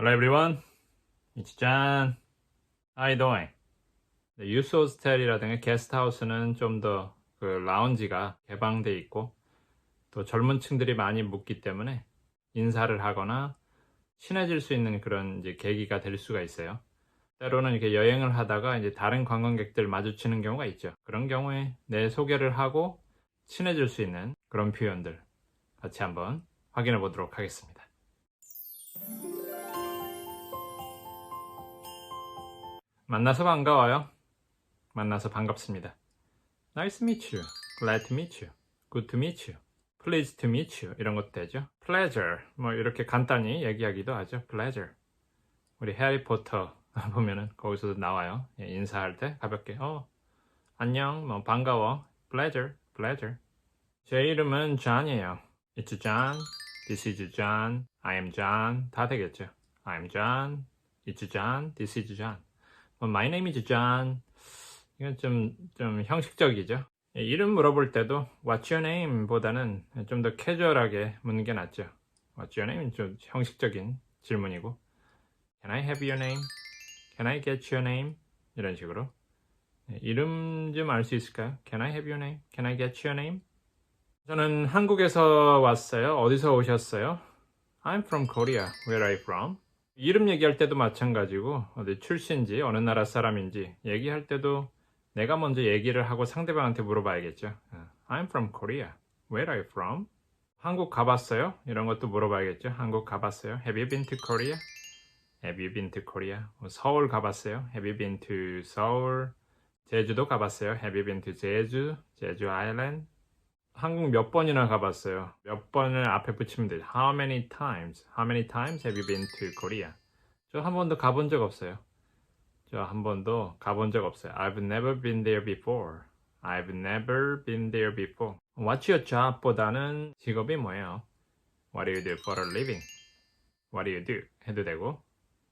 Hello everyone. It's John. How you doing? 네, 유스 호스텔이라든가 게스트하우스는 좀 더 그 라운지가 개방돼 있고 또 젊은 층들이 많이 묵기 때문에 인사를 하거나 친해질 수 있는 그런 이제 계기가 될 수가 있어요. 때로는 이렇게 여행을 하다가 이제 다른 관광객들 마주치는 경우가 있죠. 그런 경우에 내 소개를 하고 친해질 수 있는 그런 표현들 같이 한번 확인해 보도록 하겠습니다. 만나서 반가워요. 만나서 반갑습니다. Nice to meet you. Glad to meet you. Good to meet you. Pleased to meet you. 이런 것도 되죠. Pleasure. 뭐 이렇게 간단히 얘기하기도 하죠. Pleasure. 우리 해리포터 보면은 거기서도 나와요. 예, 인사할 때 가볍게 어 안녕 뭐 반가워. Pleasure. Pleasure. 제 이름은 John이에요. It's John. This is John. I am John. 다 되겠죠. I am John. It's John. This is John. 뭐, My name is John. 이건 좀, 좀 형식적이죠. 예, 이름 물어볼 때도 What's your name? 보다는 좀 더 캐주얼하게 묻는 게 낫죠. What's your name? 좀 형식적인 질문이고 Can I have your name? Can I get your name? 이런 식으로 예, 이름 좀 알 수 있을까요? Can I have your name? Can I get your name? 저는 한국에서 왔어요. 어디서 오셨어요? I'm from Korea. Where are you from? 이름 얘기할 때도 마찬가지고 어디 출신지 어느 나라 사람인지 얘기할 때도 내가 먼저 얘기를 하고 상대방한테 물어봐야겠죠. 어, I'm from Korea. Where are you from? 한국 가봤어요? 이런 것도 물어봐야겠죠. 한국 가봤어요? Have you been to Korea? Have you been to Korea? 뭐 서울 가봤어요? Have you been to Seoul? 제주도 가봤어요? Have you been to 제주? 제주 아일랜드? 한국 몇 번이나 가봤어요? 몇 번을 앞에 붙이면 돼요. How many times? How many times have you been to Korea? 저 한 번도 가본 적 없어요. 저 한 번도 가본 적 없어요. I've never been there before. I've never been there before. What's your job? 보다는 직업이 뭐예요? What do you do for a living? What do you do? 해도 되고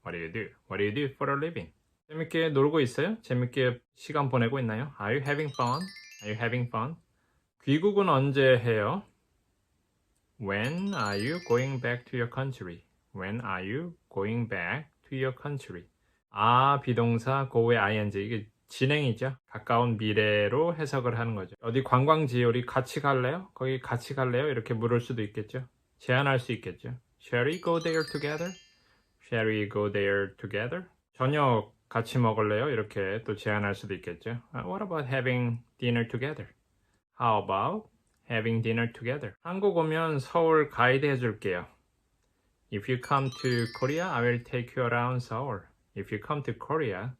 What do you do? What do you do for a living? 재밌게 놀고 있어요? 재밌게 시간 보내고 있나요? Are you having fun? Are you having fun? 귀국은 언제 해요? When are you going back to your country? When are you going back to your country? 아 비동사 고의 ing 이게 진행이죠. 가까운 미래로 해석을 하는 거죠. 어디 관광지 우리 같이 갈래요? 거기 같이 갈래요? 이렇게 물을 수도 있겠죠. 제안할 수 있겠죠. Shall we go there together? Shall we go there together? 저녁 같이 먹을래요? 이렇게 또 제안할 수도 있겠죠. Uh, What about having dinner together? How about having dinner together? 한국 오면 서울 가이드 해줄게요. If you come to Korea, I will take you around Seoul. If you come to Korea,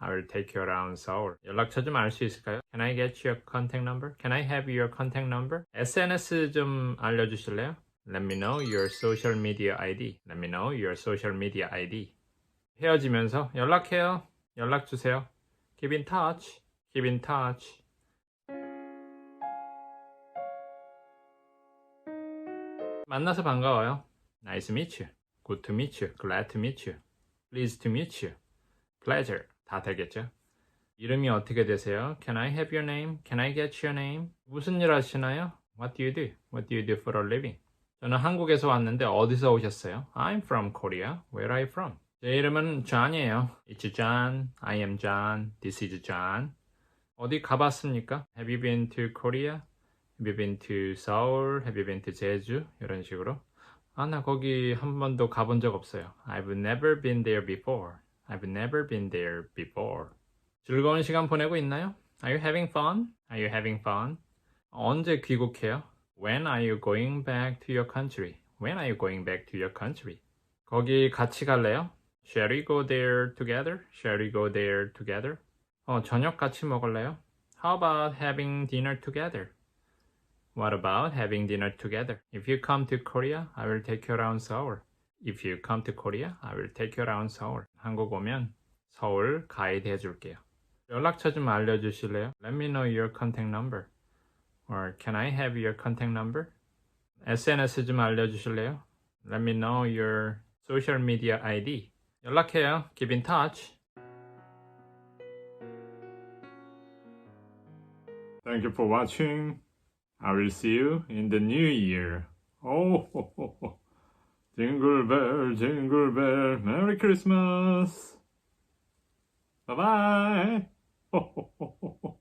I will take you around Seoul. 연락처 좀 알 수 있을까요? Can I get your contact number? Can I have your contact number? SNS 좀 알려주실래요? Let me know your social media ID. Let me know your social media ID. 헤어지면서 연락해요. 연락 주세요. Keep in touch. Keep in touch. 만나서 반가워요. Nice to meet you. Good to meet you. Glad to meet you. Pleased to meet you. Pleasure. 다 되겠죠? 이름이 어떻게 되세요? Can I have your name? Can I get your name? 무슨 일 하시나요? What do you do? What do you do for a living? 저는 한국에서 왔는데 어디서 오셨어요? I'm from Korea. Where are you from? 제 이름은 John이에요. It's John. I am John. This is John. 어디 가봤습니까? Have you been to Korea? Have you been to Seoul? Have you been to 제주? 이런 식으로. 아, 나 거기 한 번도 가본 적 없어요. I've never been there before. I've never been there before. 즐거운 시간 보내고 있나요? Are you having fun? Are you having fun? 언제 귀국해요? When are you going back to your country? When are you going back to your country? 거기 같이 갈래요? Shall we go there together? Shall we go there together? 어, 저녁 같이 먹을래요? How about having dinner together? What about having dinner together? If you come to Korea, I will take you around Seoul. If you come to Korea, I will take you around Seoul. 한국 오면 서울 가이드 해줄게요. 연락처 좀 알려주실래요? Let me know your contact number. Or can I have your contact number? SNS 좀 알려주실래요? Let me know your social media ID. 연락해요. Keep in touch. Thank you for watching. I will see you in the new year. Oh, 징글벨 징글벨 메리 크리스마스 바이바이 호호호호